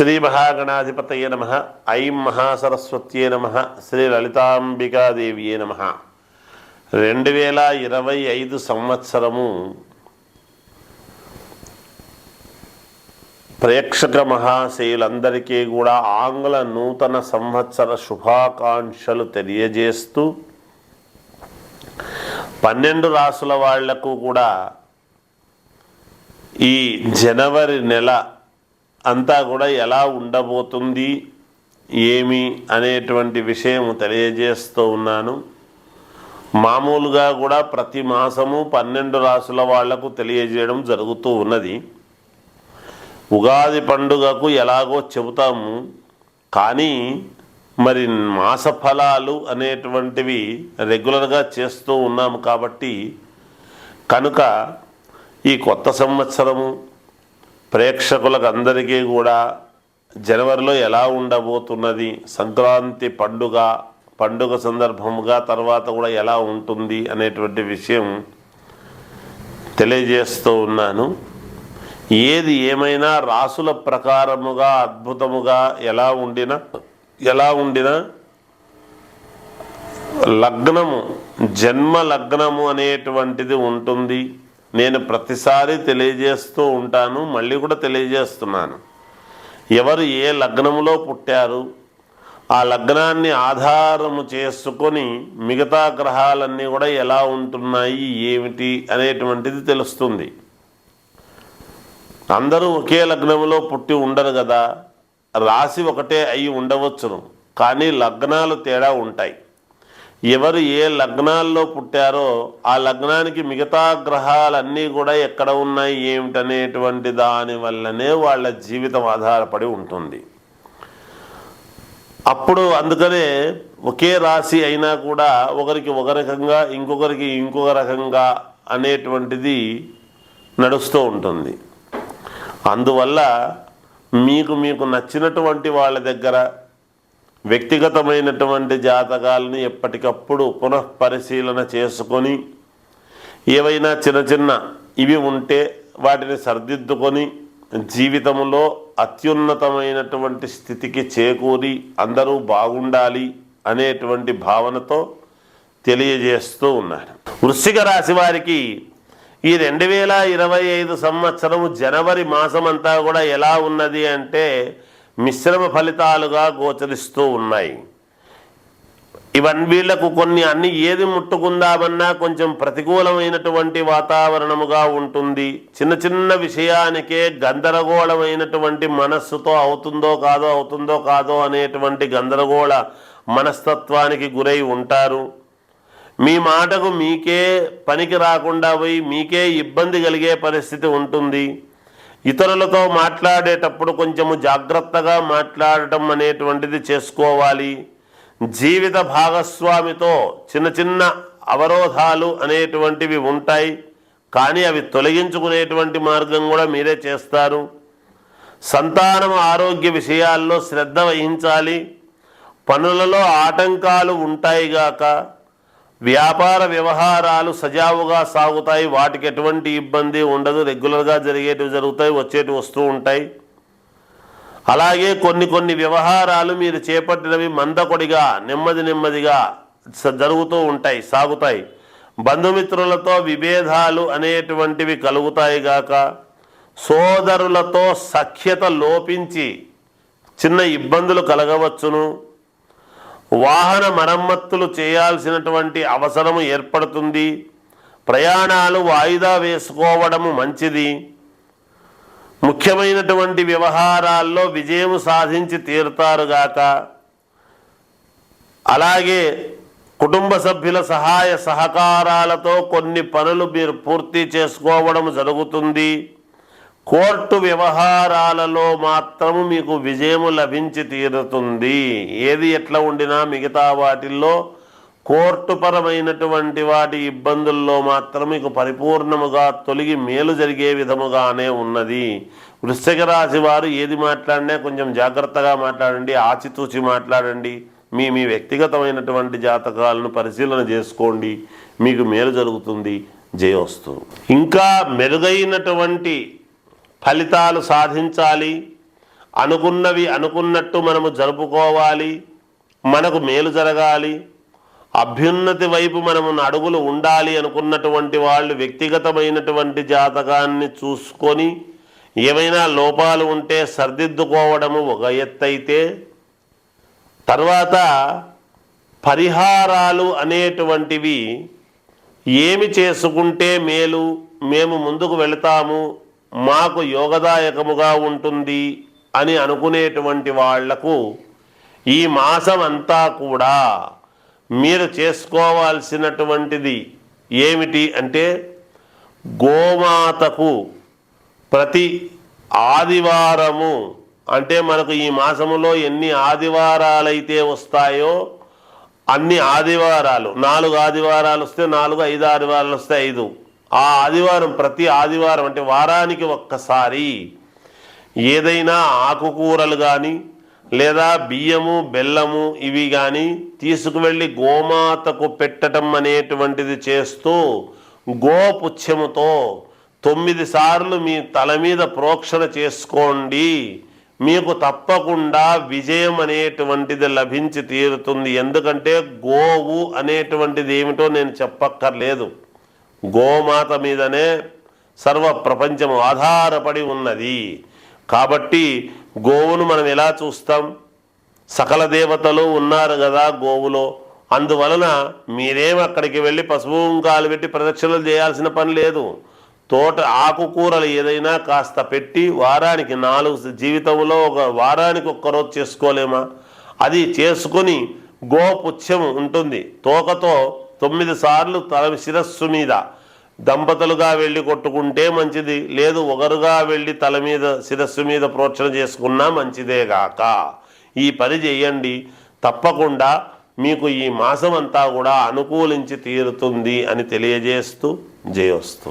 శ్రీ మహాగణాధిపతయ నమ. ఐం మహాసరస్వత్యే నమ. శ్రీ లలితాంబికాదేవియే నమ. రెండు వేల ఇరవై ఐదు సంవత్సరము ప్రేక్షక మహాశయులందరికీ కూడా ఆంగ్ల నూతన సంవత్సర శుభాకాంక్షలు తెలియజేస్తూ పన్నెండు రాసుల వాళ్ళకు కూడా ఈ జనవరి నెల అంతా కూడా ఎలా ఉండబోతుంది ఏమి అనేటువంటి విషయం తెలియజేస్తూ ఉన్నాను. మామూలుగా కూడా ప్రతి మాసము పన్నెండు రాసుల వాళ్ళకు తెలియజేయడం జరుగుతూ ఉన్నది. ఉగాది పండుగకు ఎలాగో చెబుతాము కానీ మరి మాస ఫలాలు అనేటువంటివి రెగ్యులర్గా చేస్తూ ఉన్నాము కాబట్టి కనుక ఈ కొత్త సంవత్సరము ప్రేక్షకులకు అందరికీ కూడా జనవరిలో ఎలా ఉండబోతున్నది సంక్రాంతి పండుగ పండుగ సందర్భముగా తర్వాత కూడా ఎలా ఉంటుంది అనేటువంటి విషయం తెలియజేస్తూ ఉన్నాను. ఏది ఏమైనా రాసుల ప్రకారముగా అద్భుతముగా ఎలా ఉండినా ఎలా ఉండినా లగ్నము జన్మ లగ్నము అనేటువంటిది ఉంటుంది. నేను ప్రతిసారి తెలియజేస్తూ ఉంటాను మళ్ళీ కూడా తెలియజేస్తున్నాను. ఎవరు ఏ లగ్నములో పుట్టారు ఆ లగ్నాన్ని ఆధారము చేసుకొని మిగతా గ్రహాలన్నీ కూడా ఎలా ఉంటున్నాయి ఏమిటి అనేటువంటిది తెలుస్తుంది. అందరూ ఒకే లగ్నంలో పుట్టి ఉండరు కదా రాశి ఒకటే అయి ఉండవచ్చును. కానీ లగ్నాలు తేడా ఉంటాయి. ఎవరు ఏ లగ్నాల్లో పుట్టారో ఆ లగ్నానికి మిగతా గ్రహాలన్నీ కూడా ఎక్కడ ఉన్నాయి ఏమిటనేటువంటి దాని వల్లనే వాళ్ళ జీవితం ఆధారపడి ఉంటుంది. అప్పుడు అందుకనే ఒకే రాశి అయినా కూడా ఒకరికి ఒక రకంగా ఇంకొకరికి ఇంకొక రకంగా అనేటువంటిది నడుస్తూ ఉంటుంది. అందువల్ల మీకు మీకు నచ్చినటువంటి వాళ్ళ దగ్గర వ్యక్తిగతమైనటువంటి జాతకాలను ఎప్పటికప్పుడు పునః పరిశీలన చేసుకొని ఏవైనా చిన్న చిన్న ఇవి ఉంటే వాటిని సర్దిద్దుకొని జీవితంలో అత్యున్నతమైనటువంటి స్థితికి చేకూరి అందరూ బాగుండాలి అనేటువంటి భావనతో తెలియజేస్తూ ఉన్నారు. వృశ్చిక రాశి వారికి ఈ రెండు వేల ఇరవై ఐదు సంవత్సరము జనవరి మాసం అంతా కూడా ఎలా ఉన్నది అంటే మిశ్రమ ఫలితాలుగా గోచరిస్తూ ఉన్నాయి. ఇవన్నీ వీళ్ళకు కొన్ని అన్ని ఏది ముట్టుకుందామన్నా కొంచెం ప్రతికూలమైనటువంటి వాతావరణముగా ఉంటుంది. చిన్న చిన్న విషయానికే గందరగోళమైనటువంటి మనస్సుతో అవుతుందో కాదో అవుతుందో కాదో అనేటువంటి గందరగోళ మనస్తత్వానికి గురై ఉంటారు. మీ మాటకు మీకే పనికి రాకుండా పోయి మీకే ఇబ్బంది కలిగే పరిస్థితి ఉంటుంది. ఇతరులతో మాట్లాడేటప్పుడు కొంచెము జాగ్రత్తగా మాట్లాడటం అనేటువంటిది చేసుకోవాలి. జీవిత భాగస్వామితో చిన్న చిన్న అవరోధాలు అనేటువంటివి ఉంటాయి. కానీ అవి తొలగించుకునేటువంటి మార్గం కూడా మీరే చేస్తారు. సంతానం ఆరోగ్య విషయాల్లో శ్రద్ధ వహించాలి. పనులలో ఆటంకాలు ఉంటాయిగాక వ్యాపార వ్యవహారాలు సజావుగా సాగుతాయి. వాటికి ఎటువంటి ఇబ్బంది ఉండదు. రెగ్యులర్గా జరిగేటివి జరుగుతాయి వచ్చేటివి వస్తూ ఉంటాయి. అలాగే కొన్ని కొన్ని వ్యవహారాలు మీరు చేపట్టినవి మందకొడిగా నెమ్మది నెమ్మదిగా జరుగుతూ ఉంటాయి సాగుతాయి. బంధుమిత్రులతో విభేదాలు అనేటువంటివి కలుగుతాయి గాక సోదరులతో సఖ్యత లోపించి చిన్న ఇబ్బందులు కలగవచ్చును. వాహన మరమ్మతులు చేయాల్సినటువంటి అవసరము ఏర్పడుతుంది. ప్రయాణాలు వాయిదా వేసుకోవడము మంచిది. ముఖ్యమైనటువంటి వ్యవహారాల్లో విజయం సాధించి తీరుతారుగాక అలాగే కుటుంబ సభ్యుల సహాయ సహకారాలతో కొన్ని పనులు మీరు పూర్తి చేసుకోవడం జరుగుతుంది. కోర్టు వ్యవహారాలలో మాత్రము మీకు విజయము లభించి తీరుతుంది. ఏది ఎట్లా ఉండినా మిగతా వాటిల్లో కోర్టుపరమైనటువంటి వాటి ఇబ్బందుల్లో మాత్రం మీకు పరిపూర్ణముగా తొలగి మేలు జరిగే విధముగానే ఉన్నది. వృశ్చిక రాశి వారు ఏది మాట్లాడినా కొంచెం జాగ్రత్తగా మాట్లాడండి ఆచితూచి మాట్లాడండి. మీ మీ వ్యక్తిగతమైనటువంటి జాతకాలను పరిశీలన చేసుకోండి. మీకు మేలు జరుగుతుంది. జయోస్తు. ఇంకా మెరుగైనటువంటి ఫలితాలు సాధించాలి. అనుకున్నవి అనుకున్నట్టు మనము జరుపుకోవాలి. మనకు మేలు జరగాలి. అభ్యున్నతి వైపు మనము అడుగులు ఉండాలి అనుకున్నటువంటి వాళ్ళు వ్యక్తిగతమైనటువంటి జాతకాన్ని చూసుకొని ఏమైనా లోపాలు ఉంటే సర్దిద్దుకోవడము ఒక ఎత్తైతే తర్వాత పరిహారాలు అనేటువంటివి ఏమి చేసుకుంటే మేలు మేము ముందుకు వెళతాము మాకు యోగదాయకముగా ఉంటుంది అని అనుకునేటువంటి వాళ్ళకు ఈ మాసం అంతా కూడా మీరు చేసుకోవాల్సినటువంటిది ఏమిటి అంటే గోమాతకు ప్రతి ఆదివారము అంటే మనకు ఈ మాసములో ఎన్ని ఆదివారాలైతే వస్తాయో అన్ని ఆదివారాలు నాలుగు ఆదివారాలు వస్తే నాలుగు ఐదు ఆదివారాలు వస్తే ఐదు. ఆ ఆదివారం ప్రతి ఆదివారం అంటే వారానికి ఒక్కసారి ఏదైనా ఆకుకూరలు కానీ లేదా బియ్యము బెల్లము ఇవి కానీ తీసుకువెళ్ళి గోమాతకు పెట్టడం అనేటువంటిది చేస్తూ గోపుచ్చముతో తొమ్మిది సార్లు మీ తల మీద ప్రోక్షణ చేసుకోండి. మీకు తప్పకుండా విజయం అనేటువంటిది లభించి తీరుతుంది. ఎందుకంటే గోవు అనేటువంటిది ఏమిటో నేను చెప్పక్కర్లేదు. గోమాత మీదనే సర్వ ప్రపంచం ఆధారపడి ఉన్నది. కాబట్టి గోవును మనం ఎలా చూస్తాం? సకల దేవతలు ఉన్నారు కదా గోవులో. అందువలన మీరేం అక్కడికి వెళ్ళి పసుపు కుంకాలు పెట్టి ప్రదక్షిణలు చేయాల్సిన పని లేదు. తోట ఆకుకూరలు ఏదైనా కాస్త పెట్టి వారానికి నాలుగు జీవితంలో ఒక వారానికి ఒక్కరోజు చేసుకోలేమా? అది చేసుకొని గోపుచ్చం ఉంటుంది. తోకతో తొమ్మిది సార్లు తల శిరస్సు మీద దంపతులుగా వెళ్ళి కొట్టుకుంటే మంచిది లేదు ఒకరుగా వెళ్ళి తల మీద శిరస్సు మీద ప్రోక్షణ చేసుకున్నా మంచిదేగాక ఈ పని చేయండి తప్పకుండా మీకు ఈ మాసం అంతా కూడా అనుకూలించి తీరుతుంది అని తెలియజేస్తూ జయోస్తు.